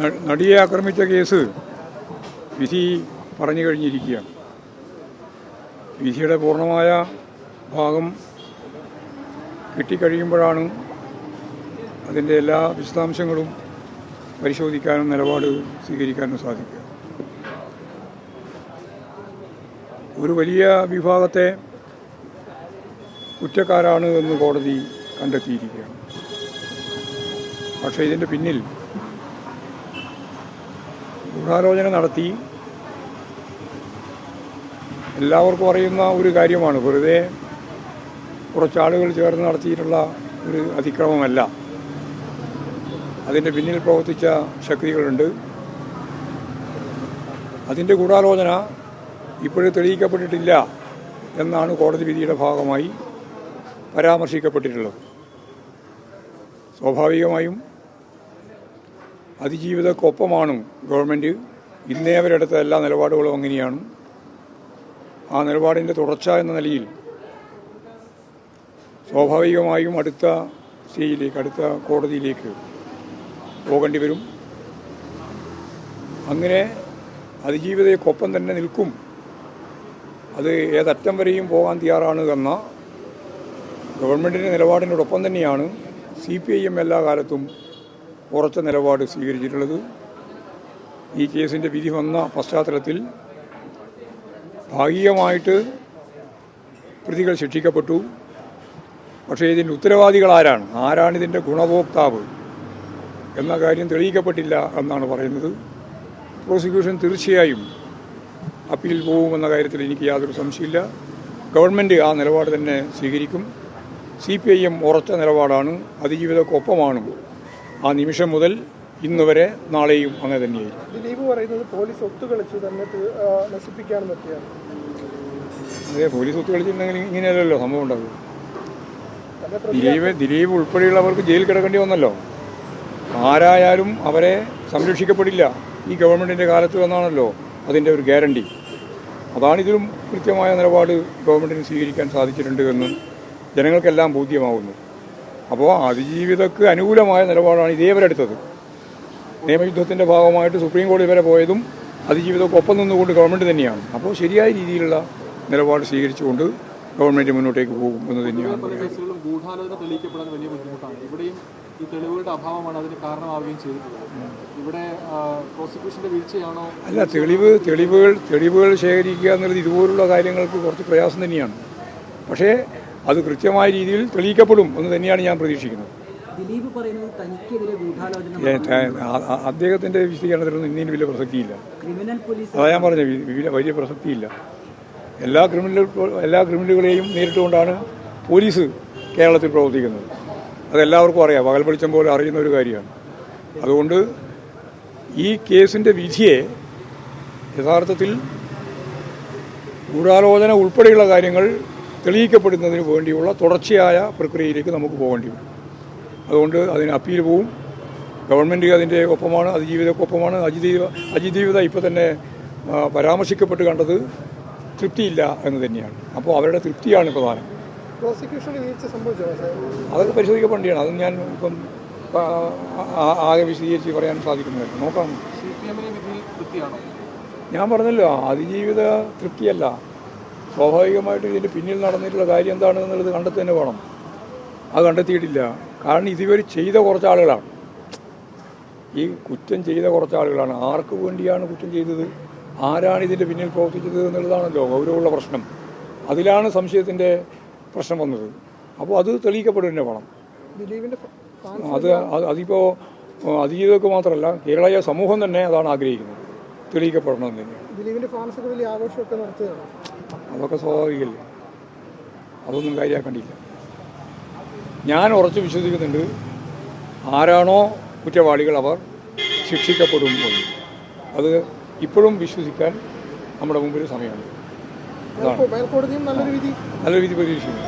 നടിയെ ആക്രമിച്ച കേസ് വിധി പറഞ്ഞു കഴിഞ്ഞിരിക്കുകയാണ്. വിധിയുടെ പൂർണമായ ഭാഗം കിട്ടിക്കഴിയുമ്പോഴാണ് അതിന്റെ എല്ലാ വിശദാംശങ്ങളും പരിശോധിക്കാനും നിലപാട് സ്വീകരിക്കാനും സാധിക്കുക. ഒരു വലിയ വിഭാഗത്തെ കുറ്റക്കാരാണ് എന്ന് കോടതി കണ്ടെത്തിയിരിക്കുകയാണ്. പക്ഷേ ഇതിന്റെ പിന്നിൽ ഗൂഢാലോചന നടത്തി. എല്ലാവർക്കും അറിയുന്ന ഒരു കാര്യമാണ്. വെറുതെ കുറച്ചാളുകൾ ചേർന്ന് നടത്തിയിട്ടുള്ള ഒരു അതിക്രമമല്ല. അതിന്റെ പിന്നിൽ പ്രവർത്തിച്ച ശക്തികളുണ്ട്. അതിന്റെ ഗൂഢാലോചന ഇപ്പോഴും തെളിയിക്കപ്പെട്ടിട്ടില്ല എന്നാണ് കോടതി വിധിയുടെ ഭാഗമായി പരാമർശിക്കപ്പെട്ടിട്ടുള്ളത്. സ്വാഭാവികമായും അതിജീവിതക്കൊപ്പമാണ് ഗവൺമെന്റ് ഇന്നേ അവരെടുത്ത എല്ലാ നിലപാടുകളും അങ്ങനെയാണ്. ആ നിലപാടിന്റെ തുടർച്ച എന്ന നിലയിൽ സ്വാഭാവികമായും അടുത്ത സ്റ്റേജിലേക്ക് അടുത്ത കോടതിയിലേക്ക് പോകേണ്ടി വരും. അങ്ങനെ അതിജീവിതയ്ക്കൊപ്പം തന്നെ നിൽക്കും. അത് ഏതറ്റം വരെയും പോകാൻ തയ്യാറാണ് എന്ന ഗവൺമെന്റിന്റെ നിലപാടിനോടൊപ്പം തന്നെയാണ് സി പി ഐ എം എല്ലാ കാലത്തും ഉറച്ച നിലപാട് സ്വീകരിച്ചിട്ടുള്ളത്. ഈ കേസിന്റെ വിധി വന്ന പശ്ചാത്തലത്തിൽ ഭാഗികമായിട്ട് പ്രതികൾ ശിക്ഷിക്കപ്പെട്ടു. പക്ഷേ ഇതിന്റെ ഉത്തരവാദികൾ ആരാണ്? ആരാണ് ഇതിന്റെ ഗുണഭോക്താവ്? എന്ന കാര്യം തെളിയിക്കപ്പെട്ടില്ല എന്നാണ് പറയുന്നത്. പ്രോസിക്യൂഷൻ തീർച്ചയായും അപ്പീൽ പോകുമെന്ന കാര്യത്തിൽ എനിക്ക് യാതൊരു സംശയമില്ല ഗവൺമെന്റ് ആ നിലപാട് തന്നെ സ്വീകരിക്കും. സി പി ഐ എം ഉറച്ച നിലപാടാണ്. അതിജീവിതക്കൊപ്പമാണ്. ആ നിമിഷം മുതൽ ഇന്ന് വരെ നാളെയും അങ്ങനെ തന്നെയായിരിക്കും ദിലീപ് പറയുന്നത് പോലീസ് ഒത്തുകളിച്ച് തന്നെ നശിപ്പിക്കാൻ അതെ പോലീസ് ഒത്തു കളിച്ചിട്ടുണ്ടെങ്കിൽ ഇങ്ങനെയല്ലല്ലോ സംഭവം ഉണ്ടാകും ദിലീപ് ദിലീപ് ഉൾപ്പെടെയുള്ളവർക്ക് ജയിലിൽ കിടക്കേണ്ടി വന്നല്ലോ. ആരായാലും അവരെ സംരക്ഷിക്കപ്പെടില്ല. ഈ ഗവൺമെന്റിന്റെ കാലത്ത് വന്നാണല്ലോ അതിന്റെ ഒരു ഗ്യാരണ്ടി. അതാണ് ഇതിലും കൃത്യമായ നിലപാട് ഗവൺമെന്റിന് സ്വീകരിക്കാൻ സാധിച്ചിട്ടുണ്ട് എന്ന് ജനങ്ങൾക്കെല്ലാം ബോധ്യമാവുന്നു. അപ്പോൾ അതിജീവിതക്ക് അനുകൂലമായ നിലപാടാണ് ഇതേവരെ എടുത്തത്. നിയമയുദ്ധത്തിന്റെ ഭാഗമായിട്ട് സുപ്രീം കോടതി വരെ പോയതും അതിജീവിതക്കൊപ്പം നിന്നുകൊണ്ട് ഗവൺമെന്റ് തന്നെയാണ്. അപ്പോൾ ശരിയായ രീതിയിലുള്ള നിലപാട് സ്വീകരിച്ചുകൊണ്ട് ഗവൺമെന്റ് മുന്നോട്ടേക്ക് പോകും എന്ന് തന്നെയാണ് അല്ല തെളിവ് തെളിവുകൾ തെളിവുകൾ ശേഖരിക്കുക എന്നുള്ളത് ഇതുപോലുള്ള കാര്യങ്ങൾക്ക് കുറച്ച് പ്രയാസം തന്നെയാണ്. പക്ഷേ അത് കൃത്യമായ രീതിയിൽ തെളിയിക്കപ്പെടും എന്ന് തന്നെയാണ് ഞാൻ പ്രതീക്ഷിക്കുന്നത്. അദ്ദേഹത്തിന്റെ വിശദീകരണത്തിലൊന്നും ഇന്ത്യയിൽ വലിയ പ്രസക്തിയില്ല. അതാ ഞാൻ പറഞ്ഞു വലിയ പ്രസക്തിയില്ല. എല്ലാ ക്രിമിനൽ എല്ലാ ക്രിമിനലുകളെയും നേരിട്ടുകൊണ്ടാണ് പോലീസ് കേരളത്തിൽ പ്രവർത്തിക്കുന്നത്. അതെല്ലാവർക്കും അറിയാം പകൽ വെളിച്ചം പോലെ അറിയുന്ന ഒരു കാര്യമാണ്. അതുകൊണ്ട് ഈ കേസിന്റെ വിധിയെ യഥാർത്ഥത്തിൽ ഗൂഢാലോചന ഉൾപ്പെടെയുള്ള കാര്യങ്ങൾ തെളിയിക്കപ്പെടുന്നതിന് വേണ്ടിയുള്ള തുടർച്ചയായ പ്രക്രിയയിലേക്ക് നമുക്ക് പോകേണ്ടി വരും. അതുകൊണ്ട് അതിന് അപ്പീൽ പോവും. ഗവൺമെന്റ് അതിന്റെ ഒപ്പമാണ് അതിജീവിതക്കൊപ്പമാണ് അജിജീവ അതിജീവിത ഇപ്പോൾ തന്നെ പരാമർശിക്കപ്പെട്ട് കണ്ടത് തൃപ്തിയില്ല എന്ന് തന്നെയാണ്. അപ്പോൾ അവരുടെ തൃപ്തിയാണ് പ്രധാനം. അതൊക്കെ പരിശോധിക്കപ്പെടേണ്ടതാണ് അത് ഞാൻ ഇപ്പം ആകെ വിശദീകരിച്ച് പറയാൻ സാധിക്കുന്നില്ല നോക്കാം. ഞാൻ പറഞ്ഞല്ലോ അതിജീവിത തൃപ്തിയല്ല. സ്വാഭാവികമായിട്ടും ഇതിന്റെ പിന്നിൽ നടന്നിട്ടുള്ള കാര്യം എന്താണ് എന്നുള്ളത് കണ്ടെത്തി തന്നെ വേണം. അത് കണ്ടെത്തിയിട്ടില്ല. കാരണം ഇതുവരെ ചെയ്ത കുറച്ച് ആളുകളാണ് ഈ കുറ്റം ചെയ്ത കുറച്ച് ആളുകളാണ് ആർക്ക് വേണ്ടിയാണ് കുറ്റം ചെയ്തത്? ആരാണ് ഇതിന്റെ പിന്നിൽ പ്രവർത്തിച്ചത് എന്നുള്ളതാണല്ലോ ഗൗരവമുള്ള പ്രശ്നം. അതിലാണ് സംശയത്തിന്റെ പ്രശ്നം വന്നത്. അപ്പോൾ അത് തെളിയിക്കപ്പെടുക തന്നെ വേണം അത് അതിപ്പോൾ അതിജീവിതർക്ക് മാത്രമല്ല കേരളീയ സമൂഹം തന്നെ അതാണ് ആഗ്രഹിക്കുന്നത്. തെളിയിക്കപ്പെടണം തന്നെയാണ്. ദിലീപിന്റെ ഫാൻസൊക്കെ വലിയ ആഘോഷമൊക്കെ നടത്തുകയാണ് അതൊക്കെ സ്വാഭാവികമല്ലേ? അതൊന്നും കാര്യമാക്കേണ്ടിയില്ല ഞാൻ ഉറച്ചു വിശ്വസിക്കുന്നുണ്ട് ആരാണോ കുറ്റവാളികൾ അവർ ശിക്ഷിക്കപ്പെടും എന്ന്. അത് ഇപ്പോഴും വിശ്വസിക്കാൻ നമ്മുടെ മുമ്പിൽ സമയമുണ്ട്. മേൽക്കോടതിയും നല്ലൊരു വിധി രീതി പ്രതീക്ഷിക്കുന്നു.